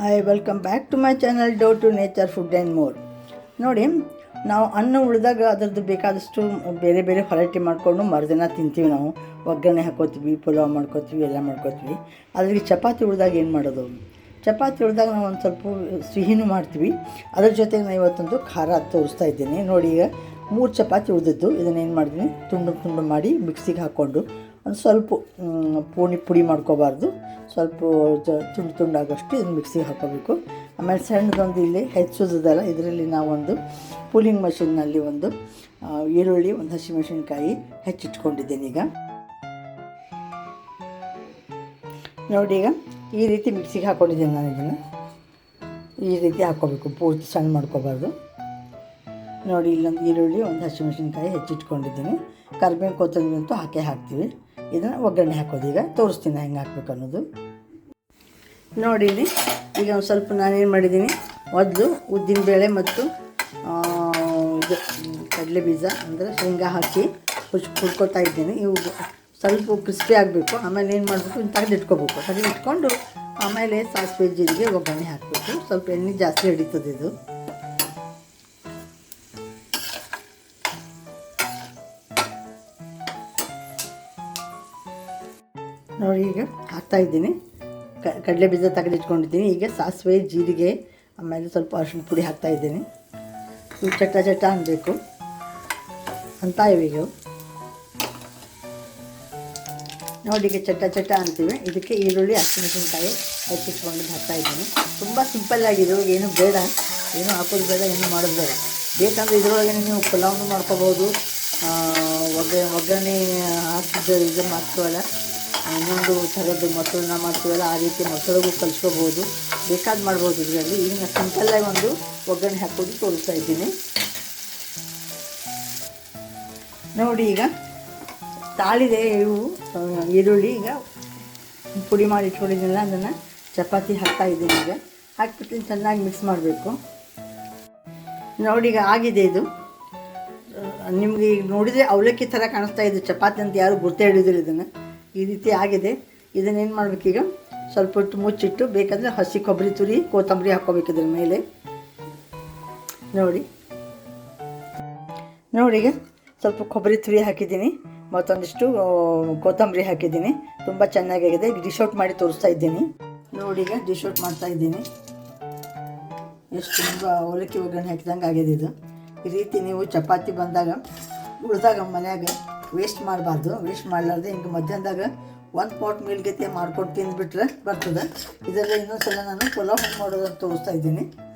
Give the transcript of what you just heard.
Hi welcome back to my channel dough to nature food and more ನೋಡಿ, ನಾವು ಅನ್ನ ಉಳಿದಾಗ ಅದರದ್ದು ಬೇಕಾದಷ್ಟು ಬೇರೆ ಬೇರೆ ವೆರೈಟಿ ಮಾಡಿಕೊಂಡು ಮರುದಿನ ತಿಂತೀವಿ ನಾವು. ಒಗ್ಗರಣೆ ಹಾಕೋತೀವಿ, ಪುಲಾವ್ ಮಾಡ್ಕೋತೀವಿ, ಎಲ್ಲ ಮಾಡ್ಕೋತೀವಿ. ಅದ್ರಿಗೆ ಚಪಾತಿ ಉಳಿದಾಗ ಏನು ಮಾಡೋದು? ಚಪಾತಿ ಉಳಿದಾಗ ನಾವು ಒಂದು ಸ್ವಲ್ಪ ಸಿಹಿನೂ ಮಾಡ್ತೀವಿ. ಅದ್ರ ಜೊತೆಗೆ ನಾನು ಇವತ್ತೊಂದು ಖಾರ ತೋರಿಸ್ತಾ ಇದ್ದೀನಿ. ನೋಡಿ, ಈಗ ಮೂರು ಚಪಾತಿ ಉಳಿದಿದ್ದು. ಇದನ್ನೇನು ಮಾಡಿದ್ದೀನಿ ತುಂಡು ತುಂಡು ಮಾಡಿ ಮಿಕ್ಸಿಗೆ ಹಾಕ್ಕೊಂಡು ಒಂದು ಸ್ವಲ್ಪ ಪೂಣಿ, ಪುಡಿ ಮಾಡ್ಕೋಬಾರ್ದು. ಸ್ವಲ್ಪ ತುಂಡು ತುಂಡಾಗೋಷ್ಟು ಇದನ್ನು ಮಿಕ್ಸಿಗೆ ಹಾಕೋಬೇಕು. ಆಮೇಲೆ ಸಣ್ಣದೊಂದು ಇಲ್ಲಿ ಹೆಚ್ಚೋದಲ್ಲ ಇದರಲ್ಲಿ ನಾವೊಂದು ಪೂಲಿಂಗ್ ಮಷಿನ್ನಲ್ಲಿ ಒಂದು ಈರುಳ್ಳಿ, ಒಂದು ಹಸಿಮೆಣಸಿನ್ಕಾಯಿ ಹೆಚ್ಚಿಟ್ಕೊಂಡಿದ್ದೇನೆ ಈಗ. ನೋಡಿ ಈಗ, ಈ ರೀತಿ ಮಿಕ್ಸಿಗೆ ಹಾಕ್ಕೊಂಡಿದ್ದೀನಿ ನಾನು ಇದನ್ನು. ಈ ರೀತಿ ಹಾಕ್ಕೋಬೇಕು ಪೂರ್ತಿ ಸಣ್ಣ ಮಾಡ್ಕೋಬಾರ್ದು. ನೋಡಿ ಇಲ್ಲೊಂದು ಈರುಳ್ಳಿ ಒಂದು ಹಸಿಮೆಣಸಿನ್ಕಾಯಿ ಹೆಚ್ಚಿಟ್ಕೊಂಡಿದ್ದೀನಿ. ಕರಿಬೇವು ಕೊತ್ತಂಬರಿ ಅಂತೂ ಹಾಕೇ ಹಾಕ್ತೀವಿ. ಇದನ್ನು ಒಗ್ಗರಣೆ ಹಾಕೋದು. ಈಗ ತೋರಿಸ್ತೀನಿ ಹೆಂಗೆ ಹಾಕ್ಬೇಕು ಅನ್ನೋದು. ನೋಡಿ, ಇಲ್ಲಿ ಈಗ ಒಂದು ಸ್ವಲ್ಪ ನಾನೇನು ಮಾಡಿದ್ದೀನಿ, ಮೊದಲು ಉದ್ದಿನಬೇಳೆ ಮತ್ತು ಇದು, ಕಡಲೆ ಬೀಜ, ಅಂದರೆ ಶೇಂಗಾ ಹಾಕಿ ಹುಚ್ ಹುಡ್ಕೋತಾ ಇದ್ದೀನಿ. ಇವು ಸ್ವಲ್ಪ ಕ್ರಿಸ್ಪಿ ಆಗಬೇಕು. ಆಮೇಲೆ ಏನು ಮಾಡಬೇಕು? ತೆಗೆದಿಟ್ಕೋಬೇಕು. ತೆಗೆದಿಟ್ಕೊಂಡು ಆಮೇಲೆ ಸಾಸಿವೆ ಜೀರಿಗೆ ಒಗ್ಗರಣೆ ಹಾಕಬೇಕು. ಸ್ವಲ್ಪ ಎಣ್ಣೆ ಜಾಸ್ತಿ ಹಿಡಿತದೆ ಇದು. ನೋಡಿ ಈಗ ಹಾಕ್ತಾ ಇದ್ದೀನಿ. ಕಡಲೆ ಬೀಜ ತೆಗೆದಿಟ್ಕೊಂಡಿದ್ದೀನಿ. ಈಗ ಸಾಸಿವೆ, ಜೀರಿಗೆ, ಆಮೇಲೆ ಸ್ವಲ್ಪ ಅರಿಶಿಣ ಪುಡಿ ಹಾಕ್ತಾ ಇದ್ದೀನಿ. ಇವು ಚಟ್ಟ ಚಟ್ಟ ಅನ್ನಬೇಕು ಅಂತ ಇವೆ ಈಗ. ಇವು. ನೋಡಿ ಈಗ ಚಟ್ಟ ಚಟ್ಟ ಅಂತೀವಿ. ಇದಕ್ಕೆ ಈರುಳ್ಳಿ, ಹಸಿಮೆಣಸಿನ್ಕಾಯಿ ಹೆಚ್ಚಿಟ್ಕೊಂಡು ಹಾಕ್ತಾ ಇದ್ದೀನಿ. ತುಂಬ ಸಿಂಪಲ್ ಆಗಿದೆ. ಏನು ಬೇಡ. ಏನು ಹಾಕೋದು ಬೇಡ, ಏನು ಮಾಡೋದು ಬೇಡ. ಬೇಕಂದ್ರೆ ಇದರೊಳಗೆ ನೀವು ಪಲಾವ್ನು ಮಾಡ್ಕೋಬೋದು. ಒಗ್ಗ ಒಗ್ಗರಣೆ ಹಾಕಿದ್ದು ಇದು ಮಾಡ್ತೀವಲ್ಲ. ಇನ್ನೊಂದು ಥರದ್ದು ಮೊಸರನ್ನ ಮಾಡ್ತೀವಲ್ಲ, ಆ ರೀತಿ ಮೊಸರಿಗೂ ಕಲಿಸ್ಕೋಬೋದು. ಬೇಕಾದ ಮಾಡ್ಬೋದು ಇದರಲ್ಲಿ. ಈಗ ಸಿಂಪಲ್ಲಾಗಿ ಒಂದು ಒಗ್ಗರಣೆ ಹಾಕೋದು ತೋರಿಸ್ತಾ ಇದ್ದೀನಿ. ನೋಡಿ ಈಗ ತಾಳಿದೆ ಇವು ಈರುಳ್ಳಿ. ಈಗ ಪುಡಿ ಮಾಡಿ ಇಟ್ಕೊಂಡಿದ್ದೀನಲ್ಲ ಅದನ್ನು ಚಪಾತಿ ಹಾಕ್ತಾ ಇದ್ದೀನಿ ಈಗ. ಹಾಕ್ಬಿಟ್ಟು ಚೆನ್ನಾಗಿ ಮಿಕ್ಸ್ ಮಾಡಬೇಕು. ನೋಡಿ ಈಗ ಆಗಿದೆ ಇದು. ನಿಮಗೆ ಈಗ ನೋಡಿದರೆ ಅವಲಕ್ಕಿ ಥರ ಕಾಣಿಸ್ತಾ ಇದೆ. ಚಪಾತಿ ಅಂತ ಯಾರು ಗುರ್ತೇ ಹಿಡಿದಿಲ್ಲ ಇದನ್ನು. ಈ ರೀತಿ ಆಗಿದೆ. ಇದನ್ನೇನು ಮಾಡಬೇಕೀಗ ಸ್ವಲ್ಪ ಹೊತ್ತು ಮುಚ್ಚಿಟ್ಟು ಬೇಕಂದರೆ ಹಸಿ ಕೊಬ್ಬರಿ ತುರಿ, ಕೊತ್ತಂಬರಿ ಹಾಕ್ಕೋಬೇಕು ಇದ್ರ ಮೇಲೆ. ನೋಡಿ. ನೋಡಿ ಈಗ ಸ್ವಲ್ಪ ಕೊಬ್ಬರಿ ತುರಿ ಹಾಕಿದ್ದೀನಿ. ಮತ್ತೊಂದಿಷ್ಟು ಕೊತ್ತಂಬರಿ ಹಾಕಿದ್ದೀನಿ. ತುಂಬ ಚೆನ್ನಾಗಿದೆ ಈಗ ಡಿಶ್ ಔಟ್ ಮಾಡಿ ತೋರಿಸ್ತಾ ಇದ್ದೀನಿ. ನೋಡಿ ಈಗ ಡಿಶ್ ಔಟ್ ಮಾಡ್ತಾ ಇದ್ದೀನಿ. ಎಷ್ಟು ತುಂಬ ಅವಲಕ್ಕಿ ಒಗ್ಗರಣೆ ಹಾಕಿದಂಗೆ ಆಗಿದೆ ಇದು. ಈ ರೀತಿ ನೀವು ಚಪಾತಿ ಬಂದಾಗ, ಉಳಿದಾಗ ಮನ್ಯಾಗ ವೇಸ್ಟ್ ಮಾಡಬಾರ್ದು. ವೇಸ್ಟ್ ಮಾಡಲಾರ್ದೆ ಹಿಂಗೆ ಮಧ್ಯಾಹ್ನದಾಗ ಒಂದು ಪಾಟ್ ಮೀಲ್ಗೆ ಮಾಡ್ಕೊಟ್ಟು ತಿಂದುಬಿಟ್ರೆ ಬರ್ತದೆ. ಇದರಲ್ಲಿ ಇನ್ನೊಂದು ಸಲ ನಾನು ಪಲಾವ್ ಮಾಡೋದು ತೋರಿಸ್ತಾ ಇದ್ದೀನಿ.